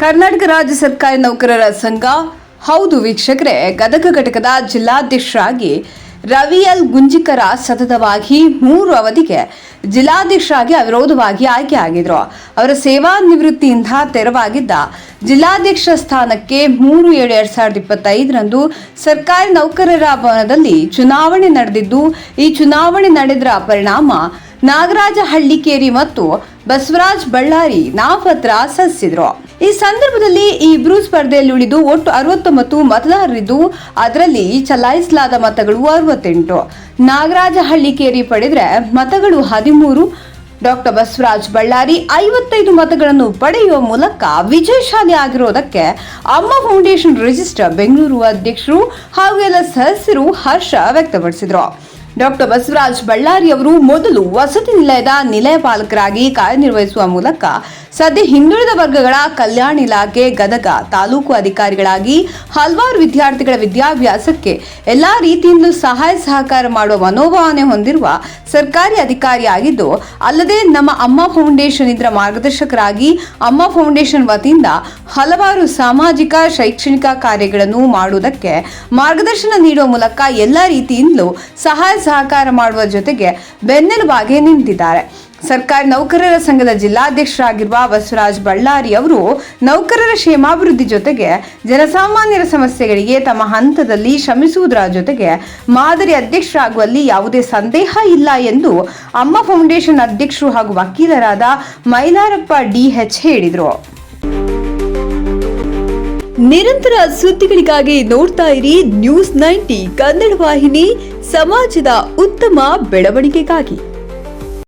ಕರ್ನಾಟಕ ರಾಜ್ಯ ಸರ್ಕಾರಿ ನೌಕರರ ಸಂಘ ಹೌದು ವೀಕ್ಷಕರೇ, ಗದಗ ಘಟಕದ ಜಿಲ್ಲಾಧ್ಯಕ್ಷರಾಗಿ ರವಿ ಎಲ್ ಗುಂಜಿಕರ ಸತತವಾಗಿ ಮೂರು ಅವಧಿಗೆ ಜಿಲ್ಲಾಧ್ಯಕ್ಷರಾಗಿ ಅವಿರೋಧವಾಗಿ ಆಯ್ಕೆಯಾಗಿದ್ರು ಅವರ ಸೇವಾ ನಿವೃತ್ತಿಯಿಂದ ತೆರವಾಗಿದ್ದ ಜಿಲ್ಲಾಧ್ಯಕ್ಷ ಸ್ಥಾನಕ್ಕೆ ಮೂರು ಏಳು ಎರಡ್ ಸಾವಿರದ ಇಪ್ಪತ್ತೈದರಂದು ಸರ್ಕಾರಿ ನೌಕರರ ಭವನದಲ್ಲಿ ಚುನಾವಣೆ ನಡೆದಿದ್ದು, ಈ ಚುನಾವಣೆ ನಡೆದರ ಪರಿಣಾಮ ನಾಗರಾಜ ಹಳ್ಳಿಕೇರಿ ಮತ್ತು ಬಸವರಾಜ್ ಬಳ್ಳಾರಿ ನಾಮಪತ್ರ ಸಲ್ಲಿಸಿದ್ರು. ಈ ಸಂದರ್ಭದಲ್ಲಿ ಈ ಇಬ್ಬರು ಸ್ಪರ್ಧೆಯಲ್ಲಿ ಉಳಿದು ಒಟ್ಟು ಅರವತ್ತೊಂಬತ್ತು ಮತದಾರರಿದ್ದು, ಅದರಲ್ಲಿ ಚಲಾಯಿಸಲಾದ ಮತಗಳು ಅರವತ್ತೆಂಟು. ನಾಗರಾಜ ಹಳ್ಳಿಕೇರಿ ಪಡೆದರೆ ಮತಗಳು ಹದಿಮೂರು. ಡಾಕ್ಟರ್ ಬಸವರಾಜ್ ಬಳ್ಳಾರಿ ಐವತ್ತೈದು ಮತಗಳನ್ನು ಪಡೆಯುವ ಮೂಲಕ ವಿಜಯಶಾಲಿ ಆಗಿರೋದಕ್ಕೆ ಅಮ್ಮ ಫೌಂಡೇಶನ್ ರಿಜಿಸ್ಟರ್ ಬೆಂಗಳೂರು ಅಧ್ಯಕ್ಷರು ಹಾಗೂ ಎಲ್ಲ ಸದಸ್ಯರು ಹರ್ಷ ವ್ಯಕ್ತಪಡಿಸಿದರು. ಡಾಕ್ಟರ್ ಬಸವರಾಜ್ ಬಳ್ಳಾರಿ ಅವರು ಮೊದಲು ವಸತಿ ನಿಲಯದ ನಿಲಯ ಪಾಲಕರಾಗಿ ಕಾರ್ಯನಿರ್ವಹಿಸುವ ಮೂಲಕ ಸದ್ಯ ಹಿಂದುಳಿದ ವರ್ಗಗಳ ಕಲ್ಯಾಣ ಇಲಾಖೆ, ಗದಗ, ತಾಲೂಕು ಅಧಿಕಾರಿಗಳಾಗಿ ಹಲವಾರು ವಿದ್ಯಾರ್ಥಿಗಳ ವಿದ್ಯಾಭ್ಯಾಸಕ್ಕೆ ಎಲ್ಲಾ ರೀತಿಯಿಂದಲೂ ಸಹಾಯ ಸಹಕಾರ ಮಾಡುವ ಮನೋಭಾವನೆ ಹೊಂದಿರುವ ಸರ್ಕಾರಿ ಅಧಿಕಾರಿಯಾಗಿದ್ದು ಅಲ್ಲದೆ ನಮ್ಮ ಅಮ್ಮ ಫೌಂಡೇಶನ್ ಇದರ ಮಾರ್ಗದರ್ಶಕರಾಗಿ ಅಮ್ಮ ಫೌಂಡೇಶನ್ ವತಿಯಿಂದ ಹಲವಾರು ಸಾಮಾಜಿಕ, ಶೈಕ್ಷಣಿಕ ಕಾರ್ಯಗಳನ್ನು ಮಾಡುವುದಕ್ಕೆ ಮಾರ್ಗದರ್ಶನ ನೀಡುವ ಮೂಲಕ ಎಲ್ಲ ರೀತಿಯಿಂದಲೂ ಸಹಾಯ ಸಹಕಾರ ಮಾಡುವ ಜೊತೆಗೆ ಬೆನ್ನೆಲುಬಾಗಿ ನಿಂತಿದ್ದಾರೆ. ಸರ್ಕಾರಿ ನೌಕರರ ಸಂಘದ ಜಿಲ್ಲಾಧ್ಯಕ್ಷರಾಗಿರುವ ಬಸವರಾಜ್ ಬಳ್ಳಾರಿ ಅವರು ನೌಕರರ ಕ್ಷೇಮಾಭಿವೃದ್ಧಿ ಜೊತೆಗೆ ಜನಸಾಮಾನ್ಯರ ಸಮಸ್ಯೆಗಳಿಗೆ ತಮ್ಮ ಹಂತದಲ್ಲಿ ಶ್ರಮಿಸುವುದರ ಜೊತೆಗೆ ಮಾದರಿ ಅಧ್ಯಕ್ಷರಾಗುವಲ್ಲಿ ಯಾವುದೇ ಸಂದೇಹ ಇಲ್ಲ ಎಂದು ಅಮ್ಮ ಫೌಂಡೇಶನ್ ಅಧ್ಯಕ್ಷರು ಹಾಗೂ ವಕೀಲರಾದ ಮೈಲಾರಪ್ಪ ಡಿಎಚ್ ಹೇಳಿದರು. ನಿರಂತರ ಸುದ್ದಿಗಳಿಗಾಗಿ ನೋಡ್ತಾ ಇರಿ ನ್ಯೂಸ್ ನೈಂಟಿ ಕನ್ನಡ ವಾಹಿನಿ, ಸಮಾಜದ ಉತ್ತಮ ಬೆಳವಣಿಗೆಗಾಗಿ.